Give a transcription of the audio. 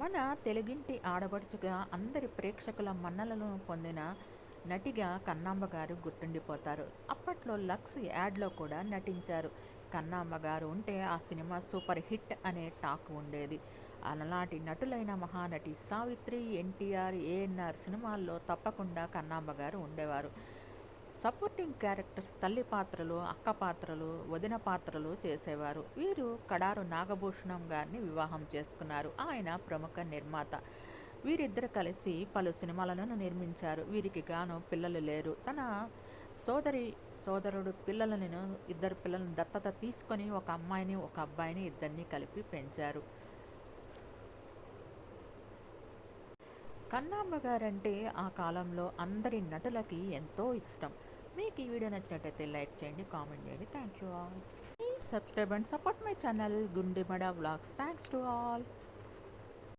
మన తెలుగింటి ఆడపడుచుగా అందరి ప్రేక్షకుల మన్నలను పొందిన నటిగా కన్నాంబ గారు గుర్తుండిపోతారు. అప్పట్లో లక్స్ యాడ్లో కూడా నటించారు. కన్నాంబ గారు ఉంటే ఆ సినిమా సూపర్ హిట్ అనే టాక్ ఉండేది. అలాంటి నటులైన మహానటి సావిత్రి ఎన్టీఆర్ ఏఎన్ఆర్ సినిమాల్లో తప్పకుండా కన్నాంబ గారు ఉండేవారు. సపోర్టింగ్ క్యారెక్టర్స్ తల్లి పాత్రలు అక్క పాత్రలు వదిన పాత్రలు చేసేవారు. వీరు కడారు నాగభూషణం గారిని వివాహం చేసుకున్నారు. ఆయన ప్రముఖ నిర్మాత. వీరిద్దరు కలిసి పలు సినిమాలను నిర్మించారు. వీరికి గాను పిల్లలు లేరు. తన సోదరి సోదరుడు పిల్లలను ఇద్దరు పిల్లలను దత్తత తీసుకొని ఒక అమ్మాయిని ఒక అబ్బాయిని ఇద్దరిని కలిపి పెంచారు. కన్నాంబ గారంటే ఆ కాలంలో అందరి నటులకి ఎంతో ఇష్టం. మీకు ఈ వీడియో నచ్చినట్టయితే లైక్ చేయండి కామెంట్ చేయండి. Thank you all. Please subscribe and support my channel Gundemada vlogs thanks to all